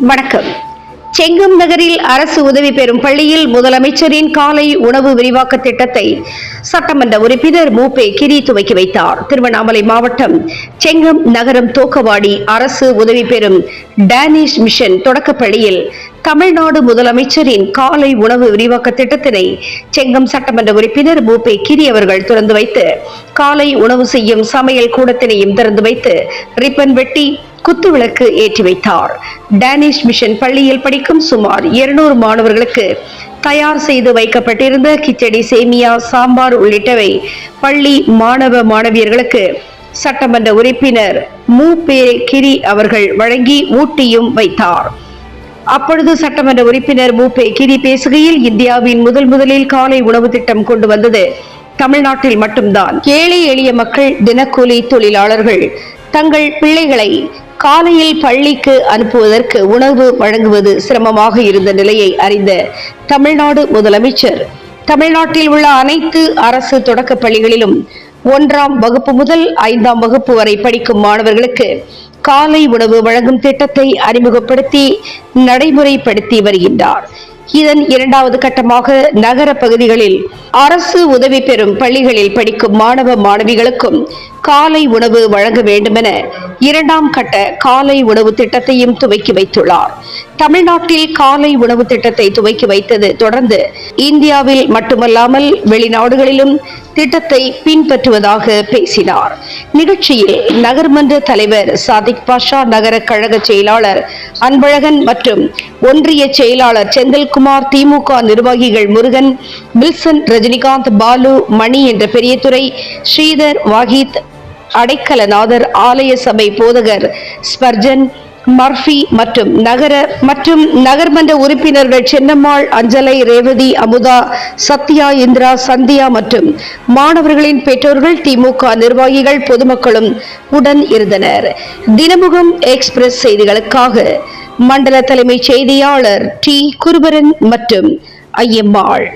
வணக்கம். செங்கம் நகரில் அரசு உதவி பெறும் பள்ளியில் முதலமைச்சரின் காலை உணவு விரிவாக்க திட்டத்தை சட்டமன்ற உறுப்பினர் மூப்பே கிரி துவக்கி வைத்தார். திருவண்ணாமலை மாவட்டம் செங்கம் நகரம் தோக்கவாடி அரசு உதவி பெறும் டேனிஷ் மிஷன் தொடக்கப்பள்ளியில் தமிழ்நாடு முதலமைச்சரின் காலை உணவு விரிவாக்க திட்டத்தினை செங்கம் சட்டமன்ற உறுப்பினர் மூப்பே கிரி அவர்கள் திறந்து வைத்து காலை உணவு செய்யும் சமையல் கூடத்தினையும் திறந்து வைத்து ரிப்பன் வெட்டி குத்துவிளக்கு ஏற்றி வைத்தார். டேனிஷ் மிஷன் பள்ளியில் படிக்கும் சுமார் இருநூறு மாணவர்களுக்கு தயார் செய்து வைக்கப்பட்டிருந்த கிச்சடி சேமியா சாம்பார் உள்ளிட்டவை பள்ளி மாணவ மாணவியர்களுக்கு சட்டமன்ற உறுப்பினர் மு பே கிரி அவர்கள் வழங்கி ஊட்டியும் வைத்தார். அப்பொழுது சட்டமன்ற உறுப்பினர் மூப்பே கிரி பேசுகையில் இந்தியாவின் முதல் முதலில் காலை உணவு திட்டம் கொண்டு வந்தது தமிழ்நாட்டில் மட்டும்தான். ஏழை எளிய மக்கள் தினக்கூலி தொழிலாளர்கள் தங்கள் பிள்ளைகளை காலையில் பள்ளிக்கு அனுப்புவதற்கு உணவு வழங்குவது சிரமமாக இருந்த நிலையை அறிந்த தமிழ்நாடு முதலமைச்சர். தமிழ்நாட்டில் உள்ள அனைத்து அரசு தொடக்கப் பள்ளிகளிலும் ஒன்றாம் வகுப்பு முதல் ஐந்தாம் வகுப்பு வரை படிக்கும் மாணவர்களுக்கு காலை உணவு வழங்கும் திட்டத்தை அறிமுகப்படுத்தி நடைமுறைப்படுத்தி வருகின்றார். இதன் இரண்டாவது கட்டமாக நகர பகுதிகளில் அரசு உதவி பெறும் பள்ளிகளில் படிக்கும் மாணவ மாணவிகளுக்கும் காலை உணவு வழங்க வேண்டுமென இரண்டாம் கட்ட காலை உணவு திட்டத்தையும் துவக்கி வைத்துள்ளார். தமிழ்நாட்டில் காலை உணவு திட்டத்தை துவக்கி வைத்தது தொடர்ந்து இந்தியாவில் மட்டுமல்லாமல் வெளிநாடுகளிலும் திட்டத்தை பின்பற்றுவதாக பேசினார். நிகழ்ச்சியில் நகர்மன்ற தலைவர் சாதிக் பாஷா நகர கழக செயலாளர் அன்பழகன் மற்றும் ஒன்றிய செயலாளர் செந்தில்குமார் திமுக நிர்வாகிகள் முருகன் வில்சன் ரஜினிகாந்த் பாலு மணி என்ற பெரியதுரை ஸ்ரீதர் வாகித் அடைக்கலநாதர் ஆலய சபை போதகர் ஸ்பர்ஜன் மர்ஃபி மற்றும் நகர மற்றும் நகர்மன்ற உறுப்பினர்கள் சென்னம்மாள் அஞ்சலை ரேவதி அமுதா சத்யா இந்திரா சந்தியா மற்றும் மாணவர்களின் பெற்றோர்கள் திமுக நிர்வாகிகள் பொதுமக்களும் உடன் இருந்தனர். தினமுகம் எக்ஸ்பிரஸ் செய்திகளுக்காக மண்டல தலைமை செய்தியாளர் டி. குருபரன் மற்றும் ஐயம்மாள்.